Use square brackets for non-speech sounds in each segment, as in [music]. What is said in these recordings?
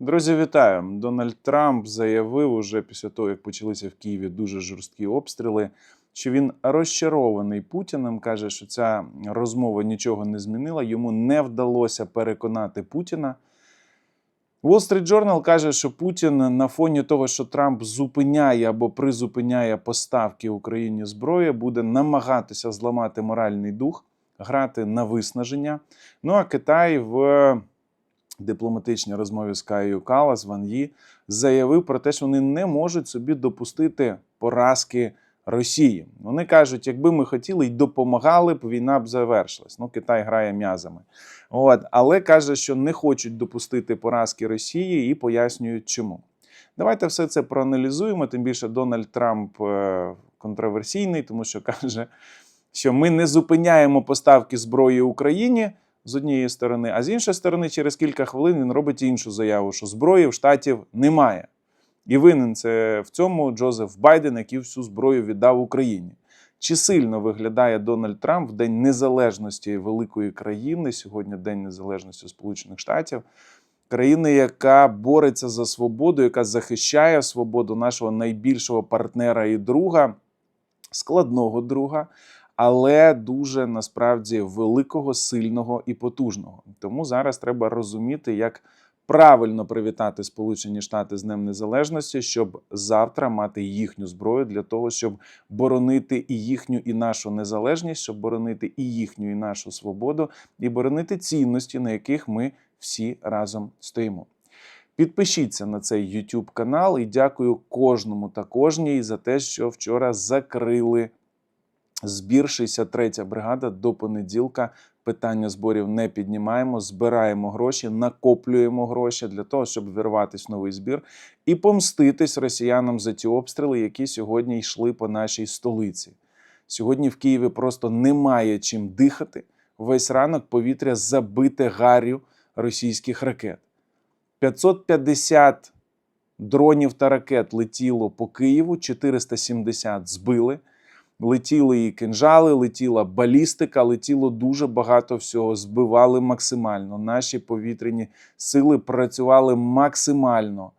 Друзі, вітаю! Дональд Трамп заявив уже після того, як почалися в Києві дуже жорсткі обстріли, що він розчарований Путіним. каже, що ця розмова нічого не змінила. Йому не вдалося переконати Путіна. Wall Street Journal каже, що Путін на фоні того, що Трамп зупиняє або призупиняє поставки Україні зброї, буде намагатися зламати моральний дух, грати на виснаження. Ну а Китай в дипломатичній розмові з Каєю Калас Ван Ї заявив про те, що вони не можуть собі допустити поразки Росії. Вони кажуть, якби ми хотіли й допомагали б, війна б завершилась. Ну, Китай грає м'язами. От, але каже, що не хочуть допустити поразки Росії і пояснюють, чому. Давайте все це проаналізуємо. Тим більше Дональд Трамп е, контроверсійний, тому що каже, що ми не зупиняємо поставки зброї Україні з однієї сторони, а з іншої сторони, через кілька хвилин він робить іншу заяву, що зброї в штатів немає. І винен це в цьому Джозеф Байден, який всю зброю віддав Україні. Чи сильно виглядає Дональд Трамп в День Незалежності великої країни? Сьогодні День Незалежності Сполучених Штатів, країни, яка бореться за свободу, яка захищає свободу нашого найбільшого партнера і друга, складного друга, але дуже насправді великого, сильного і потужного. Тому зараз треба розуміти, як правильно привітати Сполучені Штати з Днем Незалежності, щоб завтра мати їхню зброю для того, щоб боронити і їхню, і нашу незалежність, щоб боронити і їхню, і нашу свободу, і боронити цінності, на яких ми всі разом стоїмо. Підпишіться на цей YouTube канал і дякую кожному та кожній за те, що вчора закрили збір 63-я бригада до понеділка. Питання зборів не піднімаємо, збираємо гроші, накоплюємо гроші для того, щоб вірватися в новий збір і помститись росіянам за ті обстріли, які сьогодні йшли по нашій столиці. Сьогодні в Києві просто немає чим дихати. Весь ранок повітря забите гарю російських ракет. 550 дронів та ракет летіло по Києву, 470 збили. Летіли і кинжали, летіла балістика, летіло дуже багато всього. Збивали максимально. Наші повітряні сили працювали максимально,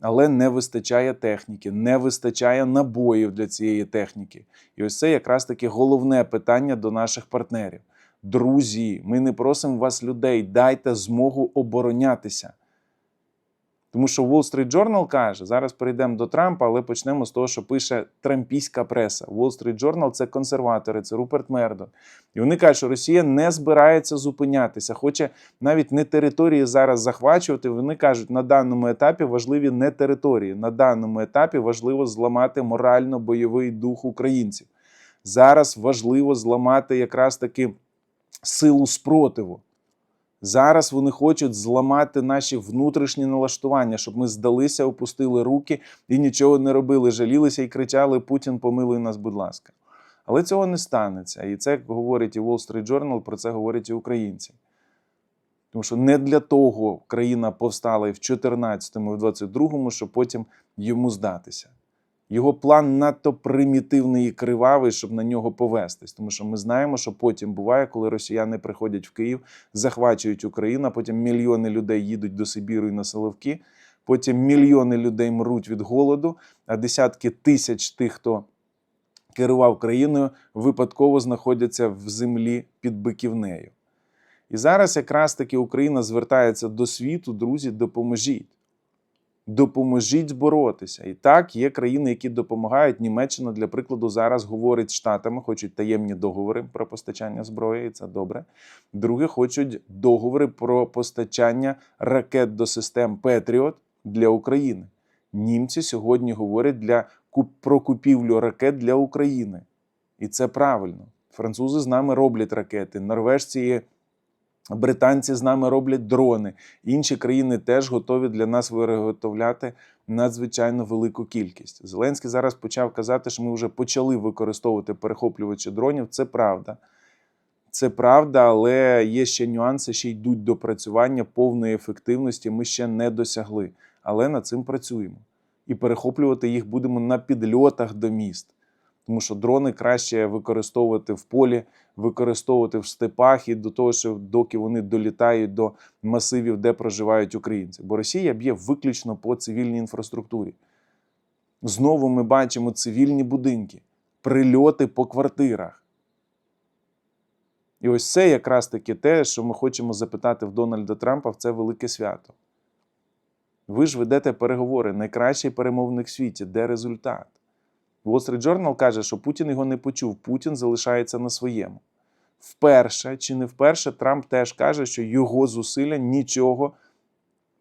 але не вистачає техніки, не вистачає набоїв для цієї техніки. І ось це якраз таки головне питання до наших партнерів. Друзі, ми не просимо вас людей, дайте змогу оборонятися. Тому що Wall Street Journal каже, зараз перейдемо до Трампа, але почнемо з того, що пише трампійська преса. Wall Street Journal – це консерватори, це Руперт Мердо. І вони кажуть, що Росія не збирається зупинятися, хоче навіть не території зараз захвачувати. Вони кажуть, на даному етапі важливі не території. На даному етапі важливо зламати морально-бойовий дух українців. Зараз важливо зламати якраз таки силу спротиву. Зараз вони хочуть зламати наші внутрішні налаштування, щоб ми здалися, опустили руки і нічого не робили, жалілися і кричали: Путін, помилуй нас, будь ласка. Але цього не станеться. І це говорить і Wall Street Journal, про це говорять і українці. Тому що не для того країна повстала і в 14-му, і в 22-му, щоб потім йому здатися. Його план надто примітивний і кривавий, щоб на нього повестись. Тому що ми знаємо, що потім буває, коли росіяни приходять в Київ, захвачують Україну, а потім мільйони людей їдуть до Сибіру і на Соловки. Потім мільйони людей мруть від голоду, а десятки тисяч тих, хто керував країною, випадково знаходяться в землі під биківнею. І зараз якраз таки Україна звертається до світу, друзі, допоможіть. Допоможіть боротися. І так, є країни, які допомагають. Німеччина, для прикладу, зараз говорить з Штатами, хочуть таємні договори про постачання зброї, і це добре. Друге, хочуть договори про постачання ракет до систем Петріот для України. Німці сьогодні говорять для про купівлю ракет для України. І це правильно. Французи з нами роблять ракети, норвежці. Британці з нами роблять дрони. Інші країни теж готові для нас виготовляти надзвичайно велику кількість. Зеленський зараз почав казати, що ми вже почали використовувати перехоплювачі дронів. Це правда. Це правда, але є ще нюанси, ще йдуть до працювання повної ефективності. Ми ще не досягли. Але над цим працюємо. І перехоплювати їх будемо на підльотах до міст. Тому що дрони краще використовувати в полі, використовувати в степах і до того, що доки вони долітають до масивів, де проживають українці. Бо Росія б'є виключно по цивільній інфраструктурі. Знову ми бачимо цивільні будинки, прильоти по квартирах. І ось це якраз таки те, що ми хочемо запитати в Дональда Трампа в це велике свято. Ви ж ведете переговори, найкращий перемовник в світі, де результат? Wall Street Journal каже, що Путін його не почув, Путін залишається на своєму. Вперше чи не вперше Трамп теж каже, що його зусилля нічого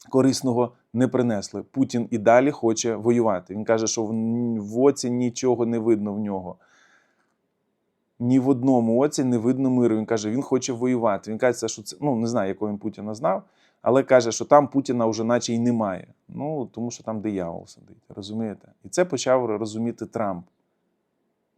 корисного не принесли. Путін і далі хоче воювати. Він каже, що в оці нічого не видно в нього. Ні в одному оці не видно миру. Він каже, він хоче воювати. Він каже, що це ну не знаю, якого він Путіна знав, але каже, що там Путіна вже наче й немає. Ну тому що там диявол сидить. Розумієте? І це почав розуміти Трамп.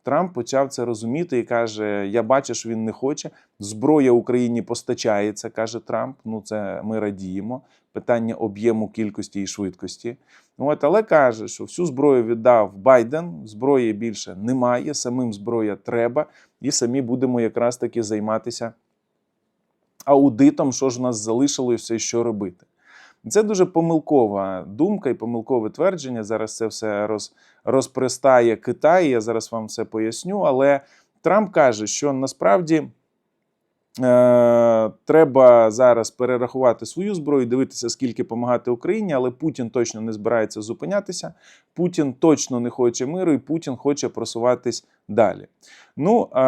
Трамп почав це розуміти і каже: Я бачу, що він не хоче. Зброя Україні постачається, каже Трамп. Ну, це ми радіємо. Питання об'єму кількості і швидкості. От, але каже, що всю зброю віддав Байден, зброї більше немає, самим зброя треба, і самі будемо якраз таки займатися аудитом, що ж у нас залишилося і що робити. Це дуже помилкова думка і помилкове твердження. Зараз це все роз, розпристає Китай. Я зараз вам все поясню. Але Трамп каже, що насправді е, треба зараз перерахувати свою зброю, дивитися, скільки допомагати Україні, але Путін точно не збирається зупинятися. Путін точно не хоче миру, і Путін хоче просуватись далі. Ну, е,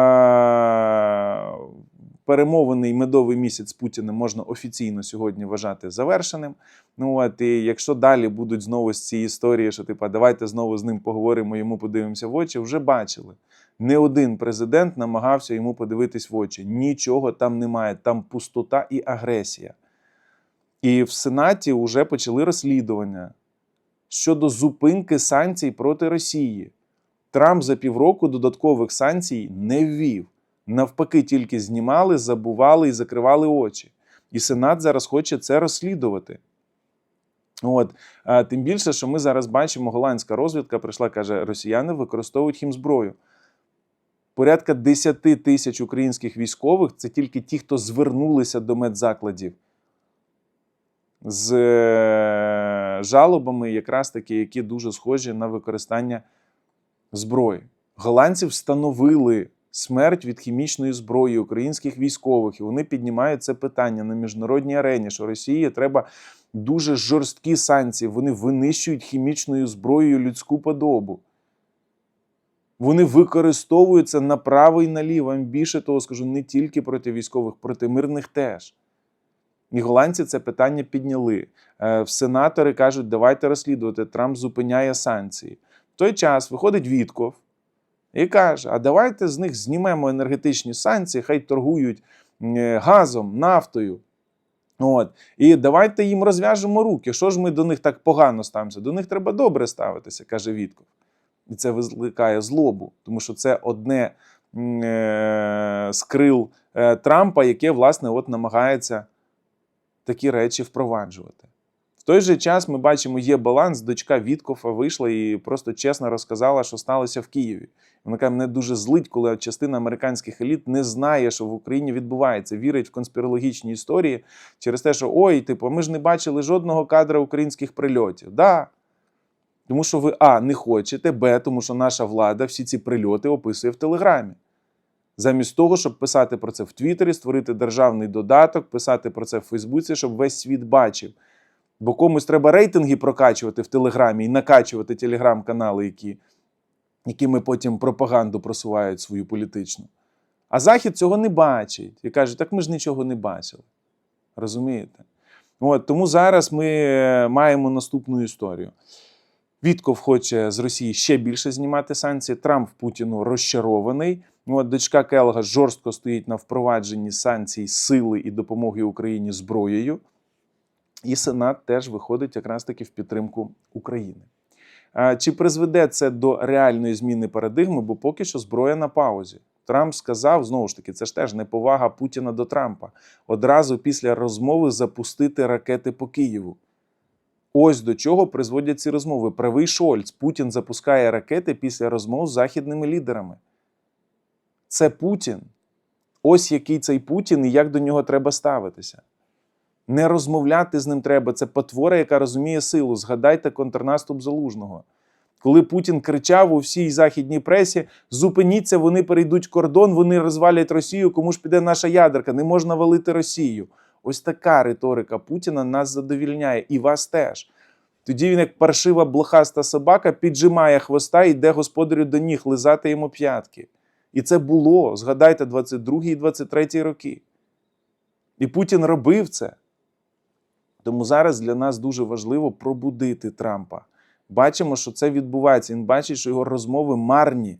перемовений медовий місяць з Путіним можна офіційно сьогодні вважати завершеним. Ну от і якщо далі будуть знову з цієї історії, що типа давайте знову з ним поговоримо, йому подивимося в очі, вже бачили. Не один президент намагався йому подивитись в очі. Нічого там немає, там пустота і агресія. І в Сенаті вже почали розслідування щодо зупинки санкцій проти Росії. Трамп за півроку додаткових санкцій не ввів. Навпаки, тільки знімали, забували і закривали очі. І Сенат зараз хоче це розслідувати. От тим більше, що ми зараз бачимо, голландська розвідка прийшла, каже, росіяни використовують хімзброю. Порядка 10 тисяч українських військових це тільки ті, хто звернулися до медзакладів з е, жалобами, якраз таки, які дуже схожі на використання зброї. Голландці встановили смерть від хімічної зброї українських військових, і вони піднімають це питання на міжнародній арені, що Росії треба дуже жорсткі санкції. Вони винищують хімічною зброєю людську подобу. Вони використовуються направо і наліво. Вам більше того скажу, не тільки проти військових, проти мирних теж. І голландці це питання підняли. Е, сенатори кажуть, давайте розслідувати. Трамп зупиняє санкції. В той час виходить Вітков і каже: а давайте з них знімемо енергетичні санкції, хай торгують е, газом, нафтою. От. І давайте їм розв'яжемо руки. Що ж ми до них так погано ставимося? До них треба добре ставитися, каже Вітков. І це викликає злобу, тому що це одне е- з крил е Трампа, яке, власне, от намагається такі речі впроваджувати. Той же час ми бачимо, є баланс. Дочка Віткофа вийшла і просто чесно розказала, що сталося в Києві. Вона каже, мене дуже злить, коли частина американських еліт не знає, що в Україні відбувається, вірить в конспірологічні історії через те, що ой, типу, ми ж не бачили жодного кадра українських прильотів. Да. Тому що ви А, не хочете, Б, тому що наша влада всі ці прильоти описує в Телеграмі. Замість того, щоб писати про це в Твіттері, створити державний додаток, писати про це в Фейсбуці, щоб весь світ бачив. Бо комусь треба рейтинги прокачувати в Телеграмі і накачувати телеграм-канали, які, якими потім пропаганду просувають свою політичну. А Захід цього не бачить і каже, так ми ж нічого не бачили. Розумієте? От, Тому зараз ми маємо наступну історію. Вітков хоче з Росії ще більше знімати санкції. Трамп Путіну розчарований. От дочка Келга жорстко стоїть на впровадженні санкцій, сили і допомоги Україні зброєю. І Сенат теж виходить якраз таки в підтримку України. Чи призведе це до реальної зміни парадигми? Бо поки що зброя на паузі. Трамп сказав знову ж таки, це ж теж неповага Путіна до Трампа. Одразу після розмови запустити ракети по Києву. Ось до чого призводять ці розмови. Правий Шольц. Путін запускає ракети після розмов з західними лідерами. Це Путін. Ось який цей Путін і як до нього треба ставитися. Не розмовляти з ним треба. Це потвора, яка розуміє силу. Згадайте контрнаступ Залужного. Коли Путін кричав у всій західній пресі: зупиніться, вони перейдуть кордон, вони розвалять Росію, кому ж піде наша ядерка, не можна валити Росію. Ось така риторика Путіна нас задовільняє і вас теж. Тоді він, як паршива блохаста собака, піджимає хвоста і йде господарю до ніг лизати йому п'ятки. І це було, згадайте, 22 і 23 роки. І Путін робив це. Тому зараз для нас дуже важливо пробудити Трампа. Бачимо, що це відбувається. Він бачить, що його розмови марні,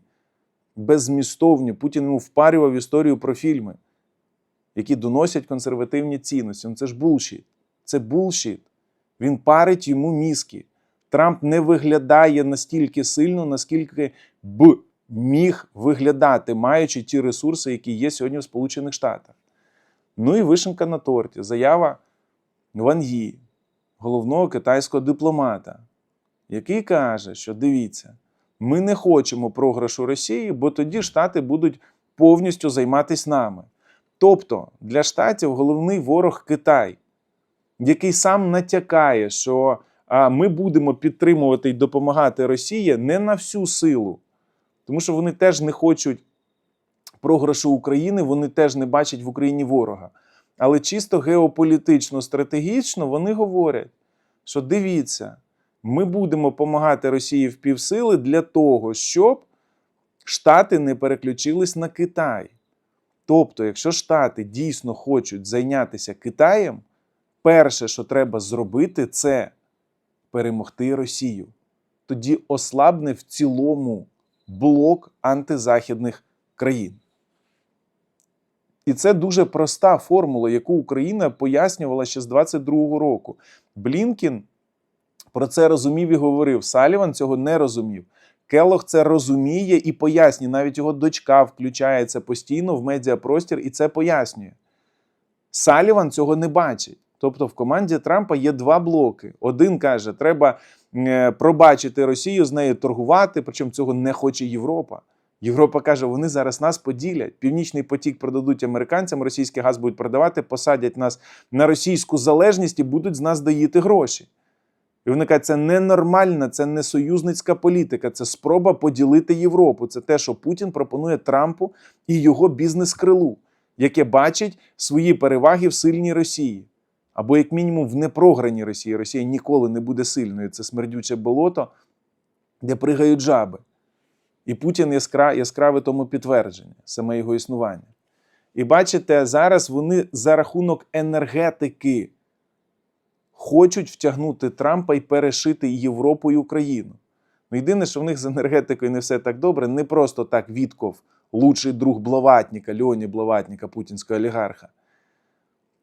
беззмістовні. Путін йому впарював історію про фільми, які доносять консервативні цінності. Ну це ж булшіт. Це булшіт. Він парить йому мізки. Трамп не виглядає настільки сильно, наскільки б міг виглядати, маючи ті ресурси, які є сьогодні в Сполучених Штатах. Ну і вишенка на торті. Заява Ван Ї, головного китайського дипломата, який каже, що дивіться, ми не хочемо програшу Росії, бо тоді Штати будуть повністю займатися нами. Тобто для Штатів головний ворог Китай, який сам натякає, що ми будемо підтримувати і допомагати Росії не на всю силу, тому що вони теж не хочуть програшу України, вони теж не бачать в Україні ворога. Але чисто геополітично, стратегічно вони говорять, що дивіться, ми будемо допомагати Росії в півсили для того, щоб Штати не переключились на Китай. Тобто, якщо Штати дійсно хочуть зайнятися Китаєм, перше, що треба зробити, це перемогти Росію. Тоді ослабне в цілому блок антизахідних країн. І це дуже проста формула, яку Україна пояснювала ще з 22-го року. Блінкін про це розумів і говорив. Саліван цього не розумів. Келох це розуміє і пояснює. Навіть його дочка включається постійно в медіапростір і це пояснює. Саліван цього не бачить. Тобто в команді Трампа є два блоки. Один каже, треба е, пробачити Росію, з нею торгувати, причому цього не хоче Європа. Європа каже, вони зараз нас поділять. Північний потік продадуть американцям, російський газ будуть продавати, посадять нас на російську залежність і будуть з нас доїти гроші. І вони кажуть, це ненормальна, це не союзницька політика, це спроба поділити Європу. Це те, що Путін пропонує Трампу і його бізнес-крилу, яке бачить свої переваги в сильній Росії. Або, як мінімум, в непрограній Росії. Росія ніколи не буде сильною. Це смердюче болото, де пригають жаби. І Путін яскра, яскраве тому підтвердження, саме його існування. І бачите, зараз вони за рахунок енергетики хочуть втягнути Трампа і перешити Європу і Україну. Ну, єдине, що в них з енергетикою не все так добре, не просто так Вітков, лучший друг Блаватніка, Льоні Блаватніка, путінського олігарха.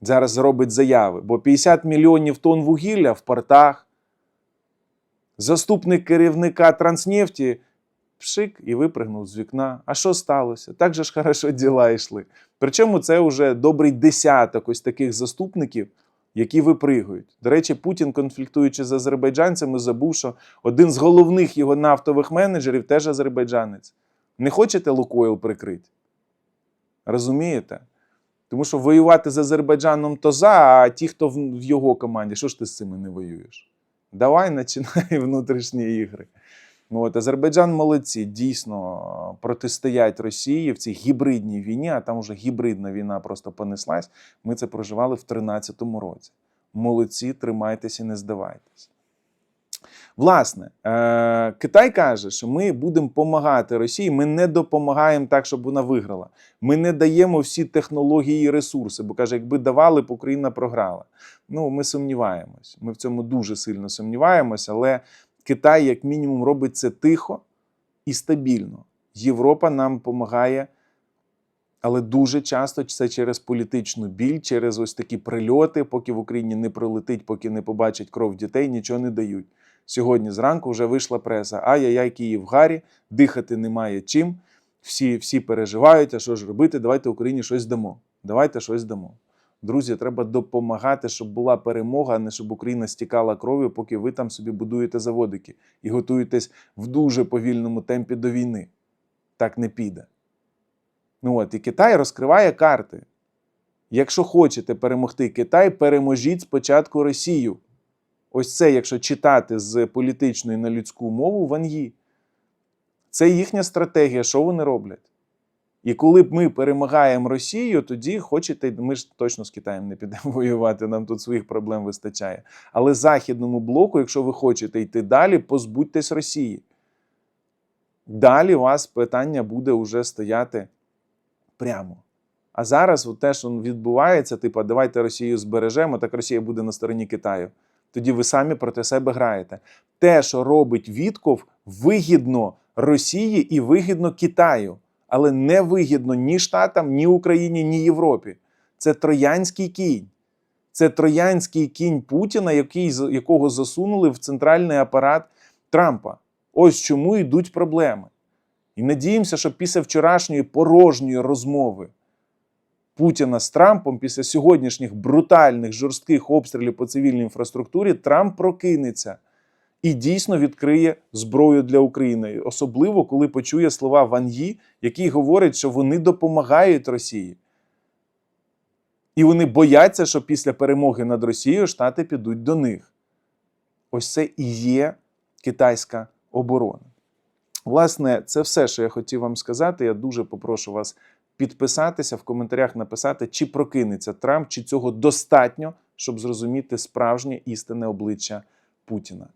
Зараз зробить заяви, бо 50 мільйонів тонн вугілля в портах. Заступник керівника Транснефті пшик і випригнув з вікна. А що сталося? Так же ж хорошо діла йшли. Причому це вже добрий десяток ось таких заступників, які випригують. До речі, Путін, конфліктуючи з азербайджанцями, забув, що один з головних його нафтових менеджерів теж азербайджанець. Не хочете Лукойл прикрити? Розумієте? Тому що воювати з Азербайджаном то за, а ті, хто в його команді, що ж ти з цими не воюєш? Давай [laughs] починай внутрішні ігри. Ну, от Азербайджан молодці, дійсно протистоять Росії в цій гібридній війні, а там вже гібридна війна просто понеслась. Ми це проживали в 2013 році. Молодці, тримайтеся, не здавайтеся. Власне, е- Китай каже, що ми будемо допомагати Росії. Ми не допомагаємо так, щоб вона виграла. Ми не даємо всі технології і ресурси, бо каже, якби давали, б Україна програла. Ну, ми сумніваємось. Ми в цьому дуже сильно сумніваємось, але Китай, як мінімум, робить це тихо і стабільно. Європа нам допомагає, але дуже часто це через політичну біль, через ось такі прильоти, поки в Україні не прилетить, поки не побачить кров дітей, нічого не дають. Сьогодні зранку вже вийшла преса. Ай-яй-яй, Київ гарі, дихати немає чим. Всі, всі переживають, а що ж робити? Давайте Україні щось дамо. Давайте щось дамо. Друзі, треба допомагати, щоб була перемога, а не щоб Україна стікала кров'ю, поки ви там собі будуєте заводики і готуєтесь в дуже повільному темпі до війни. Так не піде. Ну от, і Китай розкриває карти. Якщо хочете перемогти Китай, переможіть спочатку Росію. Ось це, якщо читати з політичної на людську мову, ван'ї. Це їхня стратегія, що вони роблять. І коли б ми перемагаємо Росію, тоді хочете, ми ж точно з Китаєм не підемо [laughs] воювати, нам тут своїх проблем вистачає. Але західному блоку, якщо ви хочете йти далі, позбудьтесь Росії. Далі у вас питання буде вже стояти прямо. А зараз от те, що відбувається, типу, давайте Росію збережемо, так Росія буде на стороні Китаю. Тоді ви самі проти себе граєте. Те, що робить Вітков, вигідно Росії і вигідно Китаю, але не вигідно ні Штатам, ні Україні, ні Європі. Це троянський кінь. Це троянський кінь Путіна, який, якого засунули в центральний апарат Трампа. Ось чому йдуть проблеми. І надіємося, що після вчорашньої порожньої розмови Путіна з Трампом, після сьогоднішніх брутальних жорстких обстрілів по цивільній інфраструктурі, Трамп прокинеться і дійсно відкриє зброю для України, особливо коли почує слова Ван Ї, який говорить, що вони допомагають Росії. І вони бояться, що після перемоги над Росією Штати підуть до них. Ось це і є китайська оборона. Власне, це все, що я хотів вам сказати. Я дуже попрошу вас підписатися в коментарях, написати, чи прокинеться Трамп, чи цього достатньо, щоб зрозуміти справжнє істинне обличчя Путіна.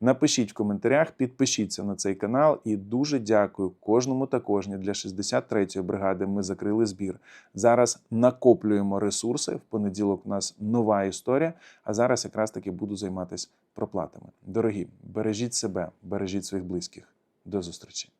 Напишіть в коментарях, підпишіться на цей канал і дуже дякую кожному та кожній. Для 63-ї бригади ми закрили збір. Зараз накоплюємо ресурси. В понеділок у нас нова історія. А зараз якраз таки буду займатися проплатами. Дорогі, бережіть себе, бережіть своїх близьких. До зустрічі!